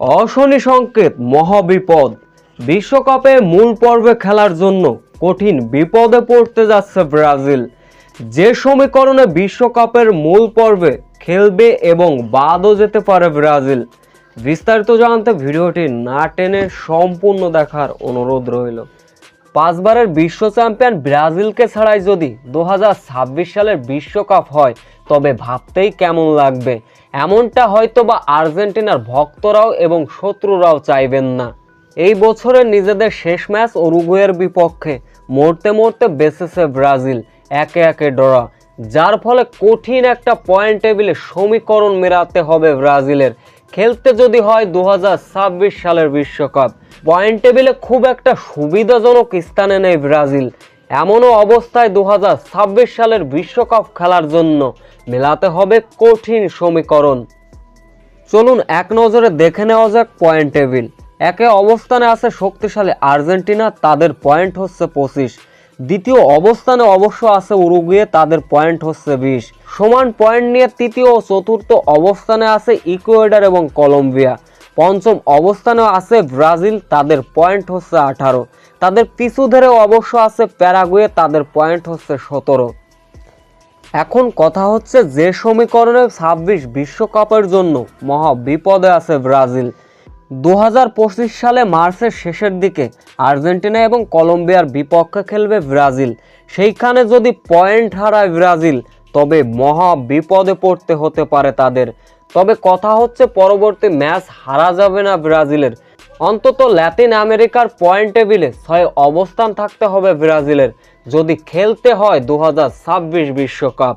অশনি সংকেত, মহাবিপদ। বিশ্বকাপে মূল পর্বে খেলার জন্য কঠিন বিপদে পড়তে যাচ্ছে ব্রাজিল। যে সমীকরণে বিশ্বকাপের মূল পর্বে খেলবে এবং বাদও যেতে পারে ব্রাজিল। বিস্তারিত জানতে ভিডিওটি না টেনে সম্পূর্ণ দেখার অনুরোধ রইল। পাঁচবারের বিশ্ব চ্যাম্পিয়ন ব্রাজিলকে ছাড়াই যদি দু হাজার ছাব্বিশ সালের বিশ্বকাপ হয়, তবে ভাবতেই কেমন লাগবে? এমনটা হয়তো বা আর্জেন্টিনার ভক্তরাও এবং শত্রুরাও চাইবেন না। এই বছরের নিজেদের শেষ ম্যাচ উরুগুয়ের বিপক্ষে। মরতে মরতে বেঁচেছে ব্রাজিল, একে একে ডরা। যার ফলে কঠিন একটা পয়েন্ট টেবিলে সমীকরণ মেলাতে হবে ব্রাজিলের। খেলতে যদি হয় দু হাজার ছাব্বিশ সালের বিশ্বকাপ। পয়েন্ট টেবিলে খুব একটা সুবিধাজনক স্থানে নেই ব্রাজিল। এমনও অবস্থায় দু হাজার ছাব্বিশ সালের বিশ্বকাপ খেলার জন্য মেলাতে হবে কঠিন সমীকরণ। চলুন এক নজরে দেখে নেওয়া যাক পয়েন্ট টেবিল। একে অবস্থানে আছে শক্তিশালী আর্জেন্টিনা, তাদের পয়েন্ট হচ্ছে পঁচিশ। দ্বিতীয় অবস্থানে অবশ্য আছে উরুগুয়ে, তাদের পয়েন্ট হচ্ছে বিশ। সমান পয়েন্ট নিয়ে তৃতীয় ও চতুর্থ অবস্থানে আছে ইকুয়েডার এবং কলম্বিয়া। পঞ্চম অবস্থানে আছে ব্রাজিল, তাদের পয়েন্ট হচ্ছে আঠারো। তাদের পিছু ধরে অবশ্য আছে প্যারাগুয়ে, তাদের পয়েন্ট হচ্ছে সতেরো। এখন কথা হচ্ছে যে সমীকরণে ছাব্বিশ বিশ্বকাপের জন্য মহা বিপদে আছে ব্রাজিল। দু হাজার পঁচিশ সালে মার্চের শেষের দিকে আর্জেন্টিনা এবং কলম্বিয়ার বিপক্ষে খেলবে ব্রাজিল। সেইখানে যদি পয়েন্ট হারায় ব্রাজিল, তবে মহা বিপদে পড়তে হতে পারে তাদের। তবে কথা হচ্ছে পরবর্তী ম্যাচ হারা যাবে না ব্রাজিলের। অন্তত ল্যাতিন আমেরিকার পয়েন্ট টেবিলে ছয় অবস্থান থাকতে হবে ব্রাজিলের। যদি খেলতে হয় দু বিশ্বকাপ।